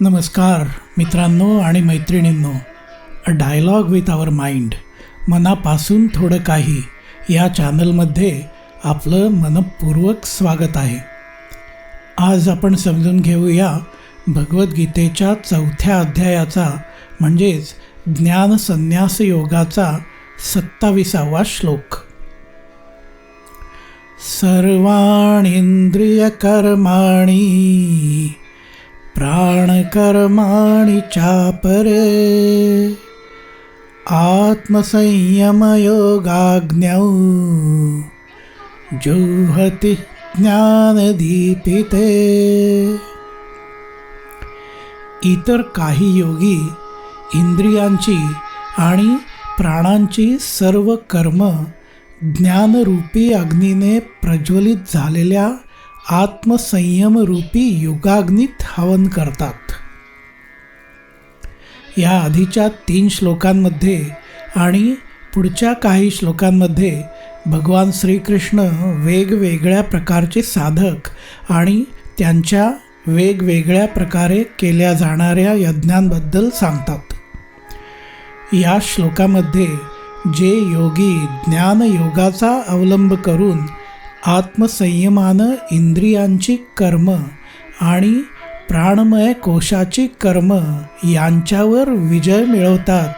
नमस्कार मित्रांनो आणि मैत्रिणींनो. A dialogue with our mind मनापासून थोडं काही. या चॅनलमध्ये आपलं मनपूर्वक स्वागत आहे. आज आपण समजून घेऊया भगवद्गीतेच्या चौथ्या अध्यायाचा म्हणजेच ज्ञान संन्यास योगाचा सत्ताविसावा श्लोक. सर्वाणींद्रियकर्माणी प्राणकर्माणि चापरे। आत्मसंयमयोगाग्न्यौ जुहति ज्ञानदीपिते। इतर काही योगी इंद्रियांची आणि प्राणांची सर्व कर्म ज्ञानरूपी अग्नीने प्रज्वलित झालेल्या आत्मसंयमरूपी युगाग्नीत हवन करतात. या आधीच्या तीन श्लोकांमध्ये आणि पुढच्या काही श्लोकांमध्ये भगवान श्रीकृष्ण वेगवेगळ्या प्रकारचे साधक आणि त्यांच्या वेगवेगळ्या प्रकारे केल्या जाणाऱ्या यज्ञांबद्दल सांगतात. या श्लोकामध्ये जे योगी ज्ञानयोगाचा अवलंब करून आत्मसंयमानं इंद्रियांची कर्म आणि प्राणमय कोशाची कर्म यांच्यावर विजय मिळवतात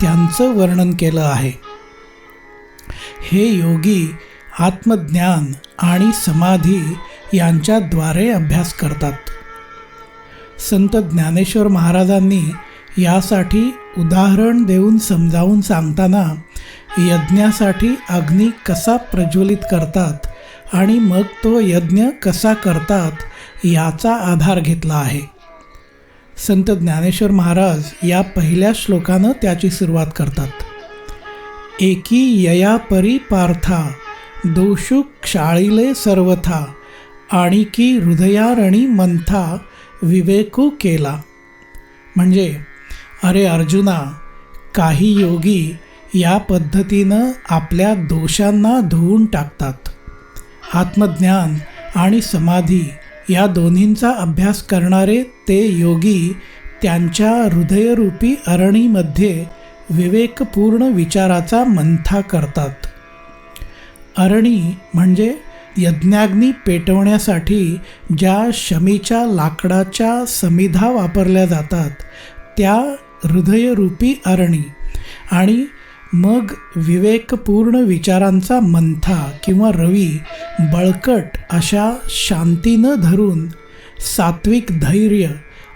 त्यांचं वर्णन केलं आहे. हे योगी आत्मज्ञान आणि समाधी यांच्याद्वारे अभ्यास करतात. संत ज्ञानेश्वर महाराजांनी यासाठी उदाहरण देऊन समजावून सांगताना यज्ञासाठी अग्नी कसा प्रज्वलित करतात आणि मग तो यज्ञ कसा करतात याचा आधार घेतला आहे. संत ज्ञानेश्वर महाराज या पहिल्या श्लोकानं त्याची सुरुवात करतात. एकी यया परी पार्था दोषु क्षाळीले सर्वथा आणि की हृदयारणी मंथा विवेकू केला. म्हणजे अरे अर्जुना काही योगी या पद्धतीनं आपल्या दोषांना धुवून टाकतात. आत्मज्ञान आणि समाधी या दोन्हींचा अभ्यास करणारे ते योगी त्यांच्या हृदयरूपी अरणीमध्ये विवेकपूर्ण विचाराचा मंथा करतात. अरणी म्हणजे यज्ञाग्नी पेटवण्यासाठी ज्या शमीच्या लाकडाच्या समिधा वापरल्या जातात त्या हृदयरूपी अरणी आणि मग विवेकपूर्ण विचारांचा मंथा किंवा रवी बळकट अशा शांतीनं धरून सात्विक धैर्य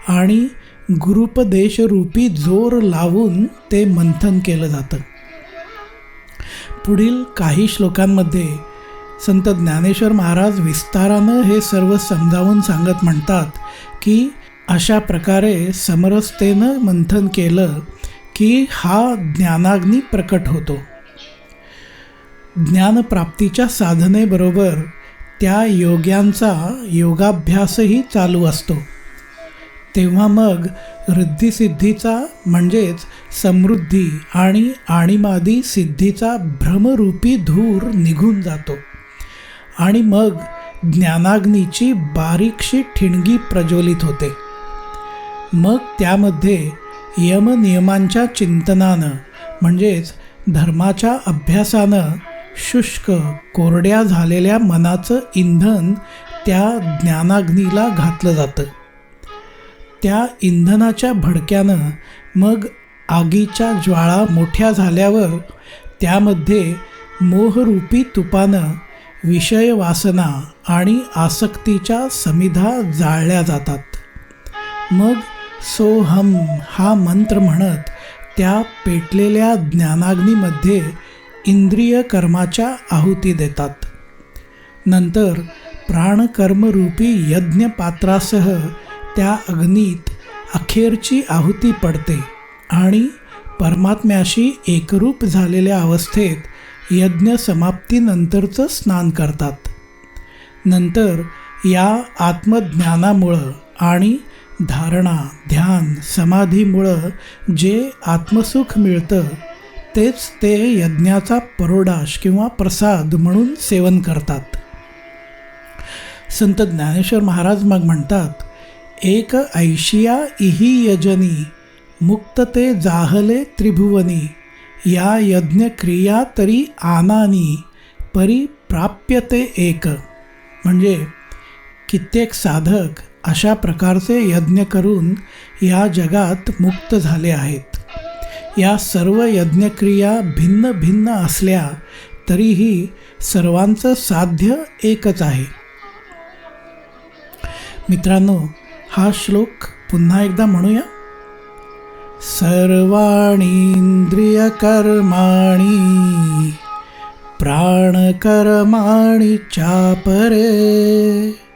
आणि गुरुपदेशरूपी जोर लावून ते मंथन केलं जातं. पुढील काही श्लोकांमध्ये संत ज्ञानेश्वर महाराज विस्तारानं हे सर्व समजावून सांगत म्हणतात की अशा प्रकारे समरसतेनं मंथन केलं की हा ज्ञानाग्नी प्रकट होतो. ज्ञानप्राप्तीच्या साधनेबरोबर त्या योग्यांचा योगाभ्यासही चालू असतो. तेव्हा मग रिद्धिसिद्धीचा म्हणजेच समृद्धी आणि आणीमादी सिद्धीचा भ्रमरूपी धूर निघून जातो. आणि मग ज्ञानाग्नीची बारीकशी ठिणगी प्रज्वलित होते. मग त्यामध्ये यमनियमांच्या चिंतनानं म्हणजेच धर्माच्या अभ्यासानं शुष्क कोरड्या झालेल्या मनाचं इंधन त्या ज्ञानाग्नीला घातलं जातं. त्या इंधनाच्या भडक्यानं मग आगीच्या ज्वाळा मोठ्या झाल्यावर त्यामध्ये मोहरूपी तुपानं विषय वासना आणि आसक्तीच्या समिधा जाळल्या जातात. मग सोहम हा मंत्र म्हणत त्या पेटलेल्या ज्ञानाग्नीमध्ये इंद्रिय कर्माच्या आहुती देतात. नंतर प्राणकर्मरूपी यज्ञपात्रासह त्या अग्नीत अखेरची आहुती पडते आणि परमात्म्याशी एकरूप झालेल्या अवस्थेत यज्ञ समाप्तीनंतरचं स्नान करतात. नंतर या आत्मज्ञानामुळं आणि धारणा ध्यान समाधीमुळं जे आत्मसुख मिळतं तेच ते यज्ञाचा परोडाश किंवा प्रसाद म्हणून सेवन करतात. संत ज्ञानेश्वर महाराज मग म्हणतात एक ऐशिया इही यजनी मुक्त ते जाहले त्रिभुवनी या यज्ञक्रिया तरी आनानी परी प्राप्यते एक. म्हणजे कित्येक साधक अशा प्रकारचे यज्ञ करून या जगात मुक्त झाले आहेत. या सर्व यज्ञक्रिया भिन्न भिन्न असल्या तरीही सर्वांचं साध्य एकच आहे. मित्रांनो हा श्लोक पुन्हा एकदा म्हणूया. सर्वाणींद्रियकर्माणि प्राणकर्माणी चापरे.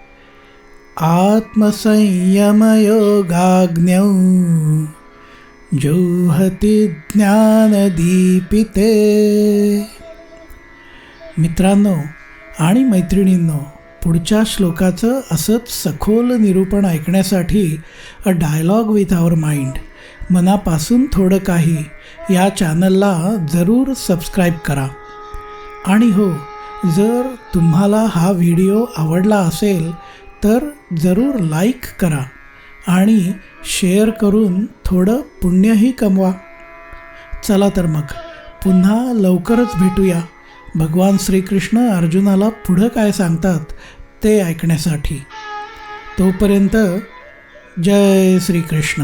आत्मसंयमयोगाग्न्यौ जोहति ज्ञानदीपिते। मित्रांनो आणि मैत्रिणींनो पुढच्या श्लोकाचं असंच सखोल निरूपण ऐकण्यासाठी a dialogue with our mind मनापासून थोडं काही या चॅनलला जरूर सबस्क्राईब करा. आणि हो जर तुम्हाला हा व्हिडिओ आवडला असेल तर जरूर लाईक करा आणि शेअर करून थोडं पुण्यही कमवा. चला तर मग पुन्हा लवकरच भेटूया. भगवान श्रीकृष्ण अर्जुनाला पुढं काय सांगतात ते ऐकण्यासाठी. तोपर्यंत जय श्रीकृष्ण.